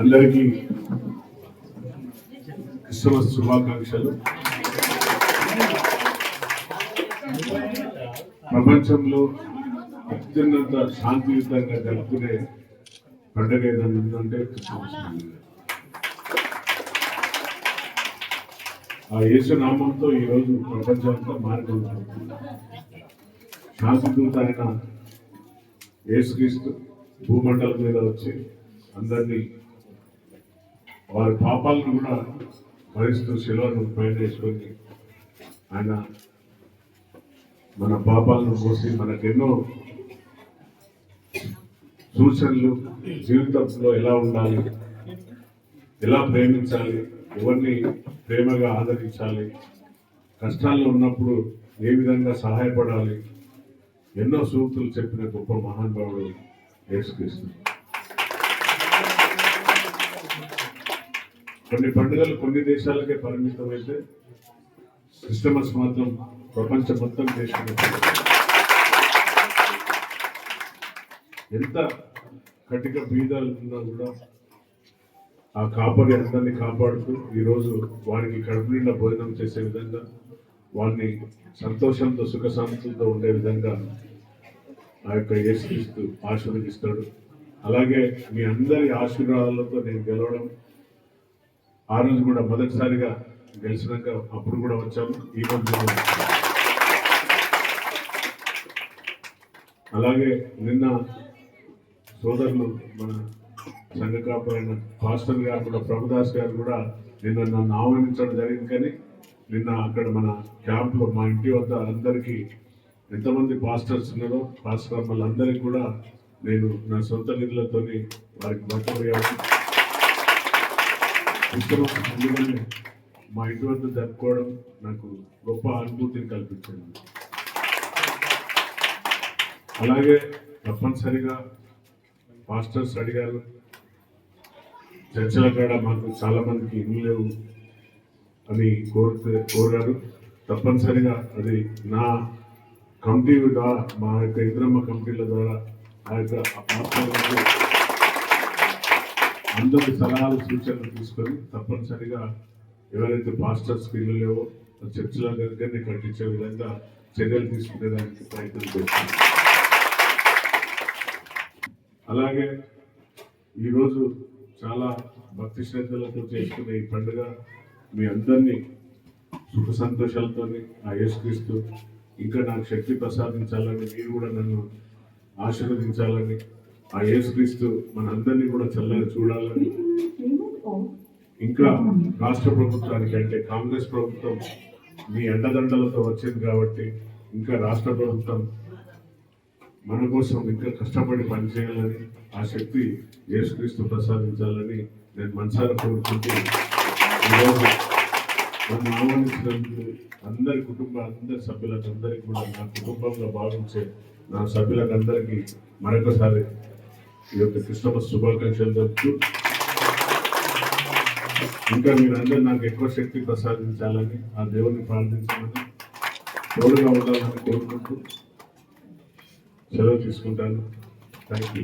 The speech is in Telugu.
అందరికీ క్రిస్మస్ శుభాకాంక్షలు. ప్రపంచంలో అత్యున్నత శాంతియుతంగా జరుపుకునే పండుగ ఏదంటే క్రిస్మస్ ఆ యేసునామంతో ఈరోజు ప్రపంచం అంతా మారిపోతుంది. శాంతిదూత అయిన యేసుక్రీస్తు భూమండలం మీద వచ్చి అందరినీ వారి పాపాలను కూడా భరిస్తూ శిలను పైన వేసుకొని ఆయన మన పాపాలను మోసి మనకెన్నో సూచనలు జీవితంలో ఎలా ఉండాలి ఎలా ప్రేమించాలి ఎవరిని ప్రేమగా ఆదరించాలి కష్టాల్లో ఉన్నప్పుడు ఏ విధంగా సహాయపడాలి ఎన్నో సూక్తులు చెప్పిన గొప్ప మహానుభావుడు యేసుక్రీస్తు. కొన్ని పండుగలు కొన్ని దేశాలకే పరిమితమైతే క్రిస్టమస్ మాత్రం ప్రపంచం మొత్తం చేసుకునే ఎంత కటిక బీదాలు ఉన్నా కూడా ఆ కాపరి అందరినీ కాపాడుతూ ఈరోజు వారికి కడుపు నిండా భోజనం చేసే విధంగా వారిని సంతోషంతో సుఖశాంతులతో ఉండే విధంగా ఆ యొక్క యేసుక్రీస్తు ఆశీర్వదిస్తాడు అలాగే మీ అందరి ఆశీర్వాదాలతో నేను గెలవడం ఆ రోజు కూడా మొదటిసారిగా గెలిచినాక అప్పుడు కూడా వచ్చాము ఈ మధ్య అలాగే నిన్న సోదరులు మన సంఘ కాపురైన పాస్టర్ గారు కూడా ప్రభుదాస్ గారు కూడా నిన్న నన్ను ఆహ్వానించడం జరిగింది. కానీ నిన్న అక్కడ మన క్యాంప్లో మా ఇంటి వద్ద అందరికీ ఎంతమంది పాస్టర్స్ ఉన్నారో పాస్టర్ వాళ్ళందరికీ కూడా నేను నా సొంత నిధులతో వారికి బట్టలు వేయడం మా ఇంటి వద్ద జరుపుకోవడం నాకు గొప్ప అనుభూతిని కల్పించింది. అలాగే తప్పనిసరిగా పాస్టర్స్ అడిగారు. చర్చల కాడ మాకు చాలా మందికి ఇల్లు లేవు అని కోరితే కోరారు. తప్పనిసరిగా అది నా కమిటీ ద్వారా మా యొక్క ఇద్దరమ్మ కమిటీల ద్వారా ఆ యొక్క పాస్టర్లకు అందరి సలహాలు సూచనలు తీసుకొని తప్పనిసరిగా ఎవరైతే పాస్టర్స్ ఇల్లు లేవో ఆ చర్చిల దగ్గరనే కట్టించే విధంగా చర్యలు తీసుకునేదానికి ప్రయత్నం చేస్తాం. అలాగే ఈరోజు చాలా భక్తి శ్రద్ధలతో చేసుకునే ఈ పండుగ మీ అందరినీ సుఖ సంతోషాలతో ఆ యేసుక్రీస్తు ఇంకా నాకు శక్తి ప్రసాదించాలని మీరు కూడా నన్ను ఆశీర్వదించాలని ఆ యేసుక్రీస్తు మన అందరినీ కూడా చల్లగా చూడాలని. ఇంకా రాష్ట్ర ప్రభుత్వానికి అంటే కాంగ్రెస్ ప్రభుత్వం మీ అండదండలతో వచ్చింది కాబట్టి ఇంకా రాష్ట్ర ప్రభుత్వం మన కోసం ఇంకా కష్టపడి పనిచేయాలని ఆ శక్తి యేసుక్రీస్తు ప్రసాదించాలని నేను మనసారా కోరుకుంటూ ఈరోజు నన్ను ఆహ్వానించినందుకు అందరి కుటుంబ అందరి సభ్యులకు అందరికీ కూడా నా కుటుంబంలో భావించే నా సభ్యులకు అందరికీ మరొకసారి ఈ యొక్క క్రిస్టమస్ శుభాకాంక్షలు జరుపుతూ ఇంకా మీరందరూ నాకు ఎక్కువ శక్తి ప్రసాదించాలని ఆ దేవుని ప్రార్థించాలని తోడుగా ఉండాలని కోరుకుంటూ సెలవు తీసుకుంటాను. Thank you